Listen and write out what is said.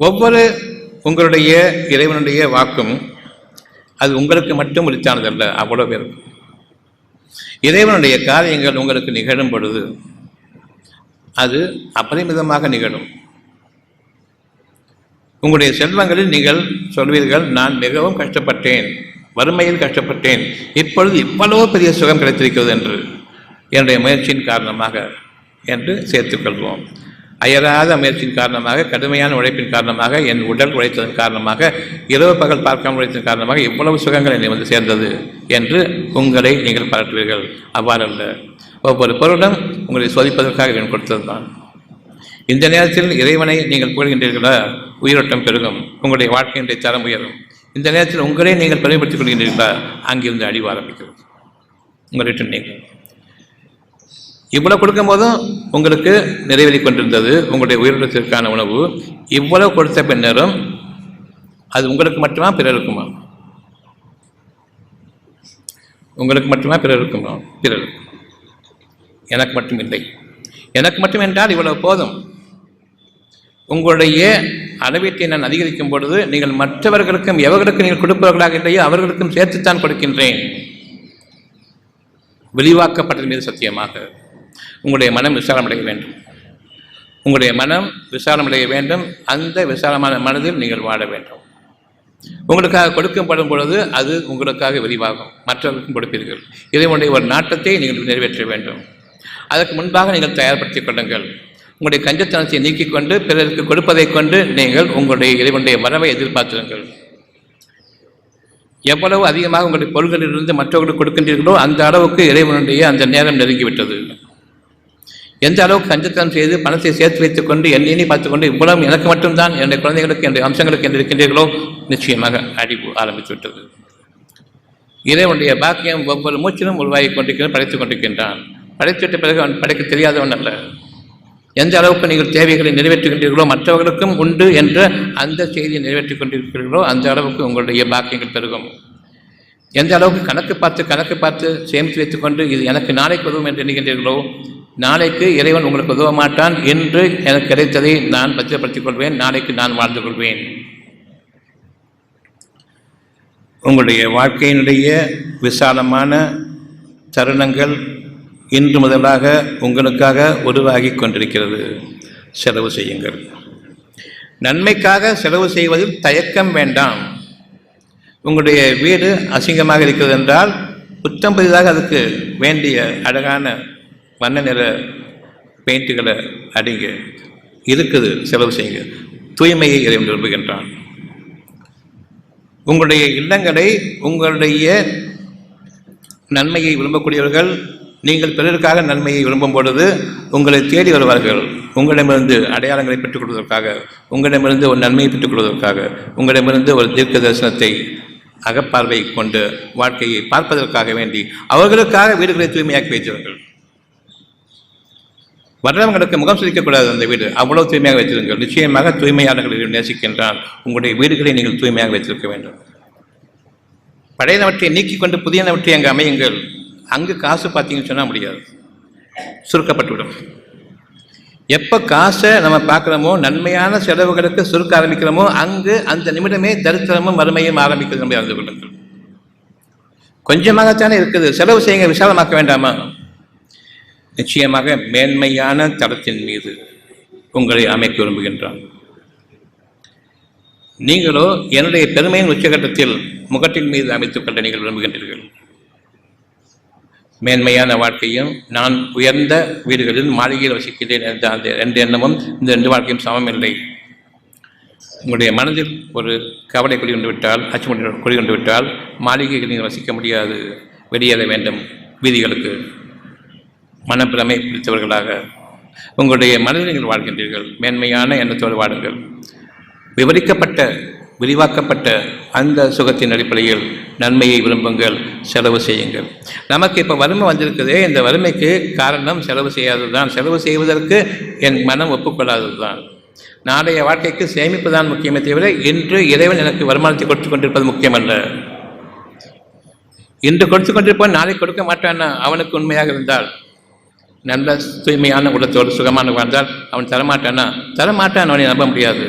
ஒவ்வொரு உங்களுடைய இறைவனுடைய வாக்கும் அது உங்களுக்கு மட்டும் உரித்தானதல்ல அவ்வளோ பேருக்கு. இறைவனுடைய காரியங்கள் உங்களுக்கு நிகழும் பொழுது அது அபரிமிதமாக நிகழும். உங்களுடைய செல்வங்களில் நீங்கள் சொல்வீர்கள் நான் மிகவும் கஷ்டப்பட்டேன் வறுமையில் கஷ்டப்பட்டேன் இப்பொழுது இவ்வளவு பெரிய சுகம் கிடைத்திருக்கிறது என்று. என்னுடைய முயற்சியின் காரணமாக என்று சேர்த்துக்கொள்வோம். அயராத முயற்சியின் காரணமாக கடுமையான உழைப்பின் காரணமாக என் உடல் உழைத்ததன் காரணமாக இரவு பகல் பார்க்காமல் உழைத்ததன் காரணமாக இவ்வளவு சுகங்கள் என்னை வந்து சேர்ந்தது என்று உங்களை நீங்கள் பாராட்டுவீர்கள் அவ்வாறல்ல. ஒவ்வொரு பொருளும் உங்களை சோதிப்பதற்காக கொடுத்தது தான் இந்த நேரத்தில் இறைவனை நீங்கள் புகழ்கின்றீர்களா? உயிரோட்டம் பெருகும். உங்களுடைய வாழ்க்கையினுடைய தரம் உயரும். இந்த நேரத்தில் உங்களே நீங்கள் பெருமைப்படுத்திக் கொள்கின்றீர்களா? அங்கிருந்து அடிவு ஆரம்பிக்கிறது. உங்கள்கிட்ட நீங்கள் இவ்வளவு கொடுக்கும் போதும் உங்களுக்கு நிறைவேறி கொண்டிருந்தது உங்களுடைய உயிரிழத்திற்கான உணவு. இவ்வளவு கொடுத்த பின்னரும் அது உங்களுக்கு மட்டுமா பிறருக்குமா? உங்களுக்கு மட்டுமா பிறருக்குமா? பிறர் எனக்கு மட்டும் இல்லை. எனக்கு மட்டும் என்றால் இவ்வளவு போதும். உங்களுடைய அளவீட்டை நான் அதிகரிக்கும் பொழுது நீங்கள் மற்றவர்களுக்கும் எவர்களுக்கு நீங்கள் கொடுப்பவர்களாக இல்லையோ அவர்களுக்கும் சேர்த்துத்தான் கொடுக்கின்றேன். விரிவாக்கப்பட்டது மீது சத்தியமாக. உங்களுடைய மனம் விசாலமடைய வேண்டும். உங்களுடைய மனம் விசாலமடைய வேண்டும். அந்த விசாலமான மனதில் நீங்கள் வாழ வேண்டும். உங்களுக்காக கொடுக்கப்படும் பொழுது அது உங்களுக்காக விரிவாகும். மற்றவர்களுக்கும் கொடுப்பீர்கள். இதனுடைய ஒரு நாட்டத்தை நீங்கள் நிறைவேற்ற வேண்டும். அதற்கு முன்பாக நீங்கள் தயார்படுத்திக் கொள்ளுங்கள். உங்களுடைய கஞ்சத்தனத்தை நீக்கிக் கொண்டு பிறருக்கு கொடுப்பதைக் கொண்டு நீங்கள் உங்களுடைய இறைவனுடைய வரவை எதிர்பார்த்திருங்கள். எவ்வளவு அதிகமாக உங்களுடைய பொருள்களிலிருந்து மற்றவர்களுக்கு கொடுக்கின்றீர்களோ அந்த அளவுக்கு இறைவனுடைய அந்த நேரம் நெருங்கிவிட்டது. எந்த அளவுக்கு கஞ்சத்தனம் செய்து பணத்தை சேர்த்து வைத்துக் கொண்டு என் பார்த்துக்கொண்டு இவ்வளவு எனக்கு மட்டும்தான் என்னுடைய குழந்தைகளுக்கு என்னுடைய அம்சங்களுக்கு என்று இருக்கின்றீர்களோ நிச்சயமாக அடிப்பு ஆரம்பித்து விட்டது இறைவனுடைய பாக்கியம் ஒவ்வொரு மூச்சிலும் உருவாகி கொண்டிருக்கிற படைத்துக் கொண்டிருக்கின்றான். படைத்துவிட்ட பிறகு அவன் படைக்க தெரியாதவன் அல்ல. எந்த அளவுக்கு நீங்கள் தேவைகளை நிறைவேற்றுகின்றீர்களோ மற்றவர்களுக்கும் உண்டு என்ற அந்த செய்தியை நிறைவேற்றிக் கொண்டிருக்கிறீர்களோ அந்த அளவுக்கு உங்களுடைய பாக்கியங்கள் பெருகும். எந்த அளவுக்கு கணக்கு பார்த்து கணக்கு பார்த்து சேமித்து வைத்துக்கொண்டு இது எனக்கு நாளைக்கு உதவும் என்று எண்ணுகின்றீர்களோ நாளைக்கு இறைவன் உங்களுக்கு உதவ மாட்டான் என்று எனக்கு கிடைத்ததை நான் பத்திரப்படுத்திக் கொள்வேன் நாளைக்கு நான் வாழ்ந்து கொள்வேன். உங்களுடைய வாழ்க்கையினுடைய விசாலமான தருணங்கள் இன்று முதலாக உங்களுக்காக உருவாகி கொண்டிருக்கிறது. செலவு செய்யுங்கள். நன்மைக்காக செலவு செய்வதில் தயக்கம் வேண்டாம். உங்களுடைய வீடு அசிங்கமாக இருக்கிறது என்றால் புத்தம் புதிதாக அதுக்கு வேண்டிய அழகான வண்ண நிற பெயிண்ட்டுகளை அடிங்க இருக்குது செலவு செய்யுங்க. தூய்மையை இறைவன் விரும்புகின்றான். உங்களுடைய இல்லங்களை உங்களுடைய நன்மையை விரும்பக்கூடியவர்கள் நீங்கள் பிறருக்காக நன்மையை விரும்பும் பொழுது உங்களை தேடி வருவார்கள். உங்களிடமிருந்து அடையாளங்களை பெற்றுக் கொள்வதற்காக உங்களிடமிருந்து ஒரு நன்மையை பெற்றுக் கொள்வதற்காக உங்களிடமிருந்து ஒரு தீர்க்க தரிசனத்தை அகப்பார்வை கொண்டு வாழ்க்கையை பார்ப்பதற்காக வேண்டி அவர்களுக்காக வீடுகளை தூய்மையாக்கி வைத்தவர்கள். வர்றவங்களுக்கு முகம் சுதிக்கக்கூடாது அந்த வீடு. அவ்வளவு தூய்மையாக வைத்திருங்கள். நிச்சயமாக தூய்மையாளர்களை நேசிக்கின்றால் உங்களுடைய வீடுகளை நீங்கள் தூய்மையாக வைத்திருக்க வேண்டும். பழையனவற்றை நீக்கி கொண்டு புதியனவற்றை அங்கு அமையுங்கள். அங்கு காசு பார்த்தீங்கன்னு சொன்னால் முடியாது. சுருக்கப்பட்டுவிடும். எப்போ காசை நம்ம பார்க்குறோமோ நன்மையான செலவுகளுக்கு சுருக்க ஆரம்பிக்கிறோமோ அங்கு அந்த நிமிடமே தரித்திரமும் வறுமையும் ஆரம்பிக்கிறது நம்ம அறிந்து கொள்ளுங்கள். கொஞ்சமாகத்தானே இருக்குது. செலவு செய்யுங்க. விசாலமாக்க வேண்டாமா? நிச்சயமாக மேன்மையான தளத்தின் மீது உங்களை அமைக்க விரும்புகின்றான். நீங்களோ என்னுடைய பெருமையின் உச்சகட்டத்தில் முகட்டின் மீது அமைத்துக் கொள்ள நீங்கள் விரும்புகின்றீர்கள். மேன்மையான வாழ்க்கையும் நான் உயர்ந்த வீடுகளில் மாளிகையில் வசிக்கிறேன் என்ற அந்த ரெண்டு எண்ணமும் இந்த ரெண்டு வாழ்க்கையும் சமமில்லை உங்களுடைய மனதில் ஒரு கவலை குடி கொண்டு விட்டால் அச்சமுடி குடி கொண்டு விட்டால் மாளிகையில் நீங்கள் வசிக்க முடியாது. வெளியேற வேண்டும் வீதிகளுக்கு. மனப்பிரமை பிடித்தவர்களாக உங்களுடைய மனதில் நீங்கள் வாழ்கின்றீர்கள். மேன்மையான எண்ணத்தோடு வாடுங்கள். விவரிக்கப்பட்ட விரிவாக்கப்பட்ட அந்த சுகத்தின் அடிப்படையில் நன்மையை விரும்புங்கள் செலவு செய்யுங்கள். நமக்கு இப்போ வறுமை வந்திருக்குதே இந்த வறுமைக்கு காரணம் செலவு செய்யாதது தான் செலவு செய்வதற்கு என் மனம் ஒப்புக்கொள்ளாதது தான் நாளைய வாழ்க்கைக்கு சேமிப்பு தான் முக்கியமே தவிர இன்று இறைவன் எனக்கு வருமானத்தை கொடுத்து கொண்டிருப்பது முக்கியமல்ல. இன்று கொடுத்து கொண்டிருப்பான் நாளை கொடுக்க மாட்டான்? அவனுக்கு உண்மையாக இருந்தால். நல்ல தூய்மையான உள்ளத்தோடு சுகமான வாழ்ந்தால் அவன் தரமாட்டானா? தரமாட்டான் அவனை நம்ப முடியாது.